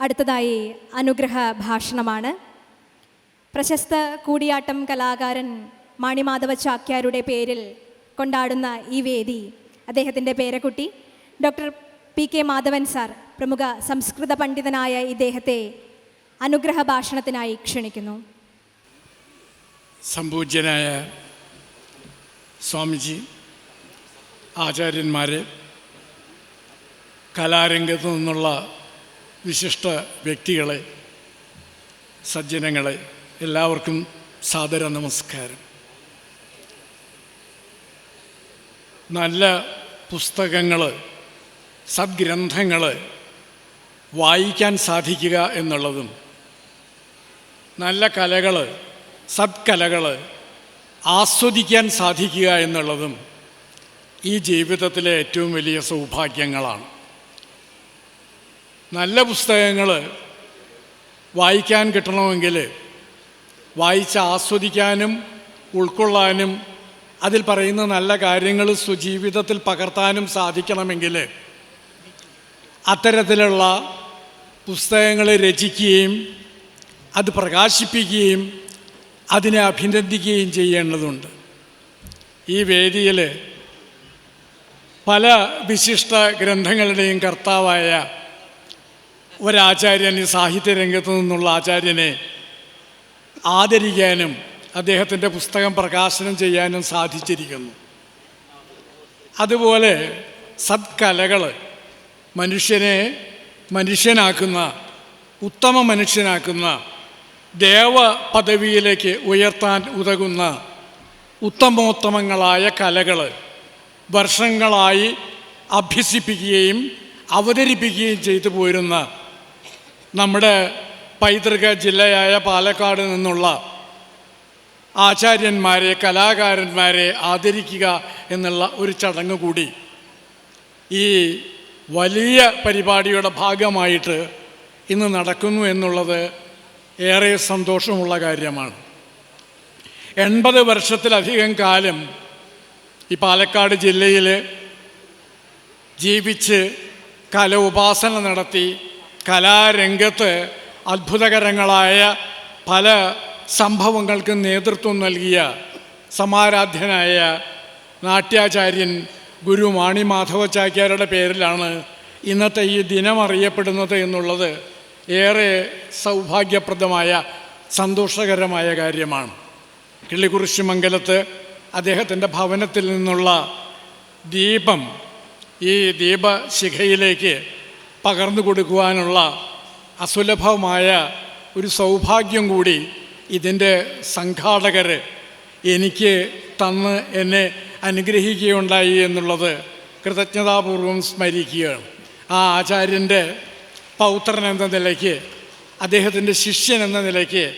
അടുത്തതായി അനുഗ്രഹ ഭാഷണമാണ്. പ്രശസ്ത കൂടിയാട്ടം കലാകാരൻ മാണിമാധവ ചാക്യാരുടെ പേരിൽ കൊണ്ടാടുന്ന ഈ വേദി അദ്ദേഹത്തിന്റെ പേരക്കുട്ടി. Doctor P K Madhavan sir പ്രമുഖ സംസ്കൃത പണ്ഡിതനായ ഇദ്ദേഹത്തെ അനുഗ്രഹ ഭാഷണത്തിനായി ക്ഷണിക്കുന്നു. സംപൂജ്യനായ സ്വാമിജി ആചാര്യന്മാരെ കലാരംഗത്തു നിന്നുള്ള വിശിഷ്ട വ്യക്തികളെ സജ്ജനങ്ങളെ എല്ലാവർക്കും സാദര നമസ്കാരം. നല്ല പുസ്തകങ്ങൾ സദ്ഗ്രന്ഥങ്ങൾ വായിക്കാൻ സാധിക്കുക എന്നുള്ളതും നല്ല കലകൾ സത്കലകൾ ആസ്വദിക്കാൻ സാധിക്കുക എന്നുള്ളതും ഈ ജീവിതത്തിലെ ഏറ്റവും വലിയ സൗഭാഗ്യങ്ങളാണ്. നല്ല പുസ്തകങ്ങൾ വായിക്കാൻ കിട്ടണമെങ്കിൽ വായിച്ച് ആസ്വദിക്കാനും ഉൾക്കൊള്ളാനും അതിൽ പറയുന്ന നല്ല കാര്യങ്ങൾ സുജീവിതത്തിൽ പകർത്താനും സാധിക്കണമെങ്കിൽ അത്തരത്തിലുള്ള പുസ്തകങ്ങൾ രചിക്കുകയും അത് പ്രകാശിപ്പിക്കുകയും അതിനെ അഭിനന്ദിക്കുകയും ചെയ്യേണ്ടതുണ്ട്. ഈ വേദിയിൽ പല വിശിഷ്ട ഗ്രന്ഥങ്ങളുടെയും കർത്താവായ ഒരാചാര്യൻ ഈ സാഹിത്യ രംഗത്ത് നിന്നുള്ള ആചാര്യനെ ആദരിക്കാനും അദ്ദേഹത്തിന്റെ പുസ്തകം പ്രകാശനം ചെയ്യാനും സാധിച്ചിരിക്കുന്നു. അതുപോലെ സത്കലകൾ മനുഷ്യനെ മനുഷ്യനാക്കുന്ന ഉത്തമ മനുഷ്യനാക്കുന്ന ദേവ പദവിയിലേക്ക് ഉയർത്താൻ ഉതകുന്ന ഉത്തമോത്തമങ്ങളായ കലകൾ വർഷങ്ങളായി അഭ്യസിപ്പിക്കുകയും അവതരിപ്പിക്കുകയും ചെയ്തു പോരുന്ന നമ്മുടെ പൈതൃക ജില്ലയായ പാലക്കാട് നിന്നുള്ള ആചാര്യന്മാരെ കലാകാരന്മാരെ ആദരിക്കുക എന്നുള്ള ഒരു ചടങ്ങ് കൂടി ഈ വലിയ പരിപാടിയുടെ ഭാഗമായിട്ട് ഇന്ന് നടക്കുന്നു എന്നുള്ളത് ഏറെ സന്തോഷമുള്ള കാര്യമാണ്. എൺപത് വർഷത്തിലധികം കാലം ഈ പാലക്കാട് ജില്ലയിൽ ജീവിച്ച് കല ഉപാസന നടത്തി കലാരംഗത്ത് അത്ഭുതകരങ്ങളായ പല സംഭവങ്ങൾക്ക് നേതൃത്വം നൽകിയ സമാരാധ്യനായ നാട്യാചാര്യൻ ഗുരു മാണി മാധവചാക്യാരുടെ പേരിലാണ് ഇന്നത്തെ ഈ ദിനം അറിയപ്പെടുന്നത് എന്നുള്ളത് ഏറെ സൗഭാഗ്യപ്രദമായ സന്തോഷകരമായ കാര്യമാണ്. കിള്ളിക്കുറിശി മംഗലത്ത് അദ്ദേഹത്തിന്റെ ഭവനത്തിൽ നിന്നുള്ള ദീപം ഈ ദീപശിഖയിലേക്ക് പകർന്നു കൊടുക്കുവാനുള്ള അസുലഭമായ ഒരു സൗഭാഗ്യം കൂടി ഇതിന്റെ സംഘാടകർ എനിക്ക് തന്ന് എന്നെ അനുഗ്രഹിക്കുകയുണ്ടായി എന്നുള്ളത് കൃതജ്ഞതാപൂർവം സ്മരിക്കുകയാണ് ആ ആചാര്യന്റെ പൗത്രൻ എന്ന നിലയ്ക്ക് അദ്ദേഹത്തിന്റെ ശിഷ്യൻ എന്ന നിലയ്ക്ക്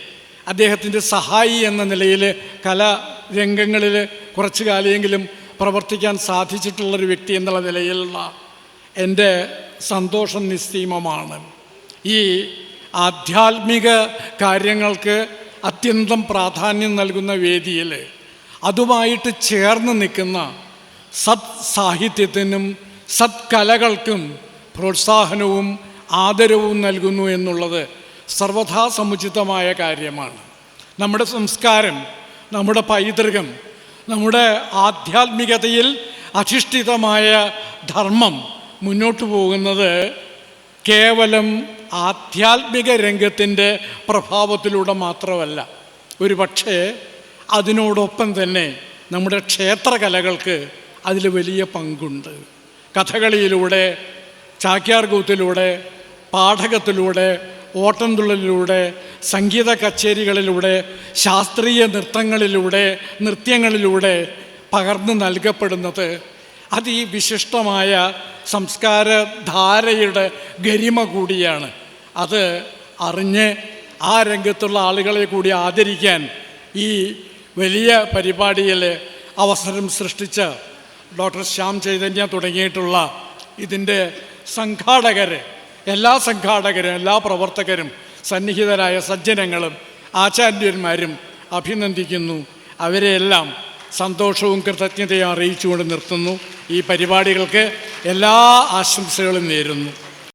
അദ്ദേഹത്തിന്റെ സഹായി എന്ന നിലയിൽ കലാരംഗങ്ങളിൽ കുറച്ചു കാലമെങ്കിലും പ്രവർത്തിക്കാൻ സാധിച്ചിട്ടുള്ളൊരു വ്യക്തി എന്നുള്ള നിലയിലുള്ള എന്റെ സന്തോഷം നിസ്സീമമാണ്. ഈ ആധ്യാത്മിക കാര്യങ്ങൾക്ക് അത്യന്തം പ്രാധാന്യം നൽകുന്ന വേദിയിൽ അതുമായിട്ട് ചേർന്ന് നിൽക്കുന്ന സത് സാഹിത്യത്തിനും സത്കലകൾക്കും പ്രോത്സാഹനവും ആദരവും നൽകുന്നു എന്നുള്ളത് സർവഥാ സമുചിതമായ കാര്യമാണ്. നമ്മുടെ സംസ്കാരം നമ്മുടെ പൈതൃകം നമ്മുടെ ആധ്യാത്മികതയിൽ അധിഷ്ഠിതമായ ധർമ്മം മുന്നോട്ട് പോകുന്നത് കേവലം ആധ്യാത്മിക രംഗത്തിന്റെ പ്രഭാവത്തിലൂടെ മാത്രമല്ല. ഒരു പക്ഷേ അതിനോടൊപ്പം തന്നെ നമ്മുടെ ക്ഷേത്രകലകൾക്ക് അതിൽ വലിയ പങ്കുണ്ട്. കഥകളിയിലൂടെ ചാക്യാർകൂത്തിലൂടെ പാഠകത്തിലൂടെ ഓട്ടംതുള്ളലിലൂടെ സംഗീത കച്ചേരികളിലൂടെ ശാസ്ത്രീയ നൃത്തങ്ങളിലൂടെ നൃത്യങ്ങളിലൂടെ പകർന്നു നൽകപ്പെടുന്നത് അത് ഈ വിശിഷ്ടമായ സംസ്കാരധാരയുടെ ഗരിമ കൂടിയാണ്. അത് അറിഞ്ഞ് ആ രംഗത്തുള്ള ആളുകളെ കൂടി ആദരിക്കാൻ ഈ വലിയ പരിപാടിയിൽ അവസരം സൃഷ്ടിച്ച ഡോക്ടർ ശ്യാം ചൈതന്യ തുടങ്ങിയിട്ടുള്ള ഇതിന്റെ സംഘാടകർ എല്ലാ സംഘാടകരും എല്ലാ പ്രവർത്തകരും സന്നിഹിതരായ സജ്ജനങ്ങളും ആചാര്യന്മാരും അഭിനന്ദിക്കുന്നു. അവരെയെല്ലാം സന്തോഷവും കൃതജ്ഞതയും അറിയിച്ചുകൊണ്ട് നിർത്തുന്നു. ഈ പരിപാടികൾക്ക് എല്ലാ ആശംസകളും നേരുന്നു.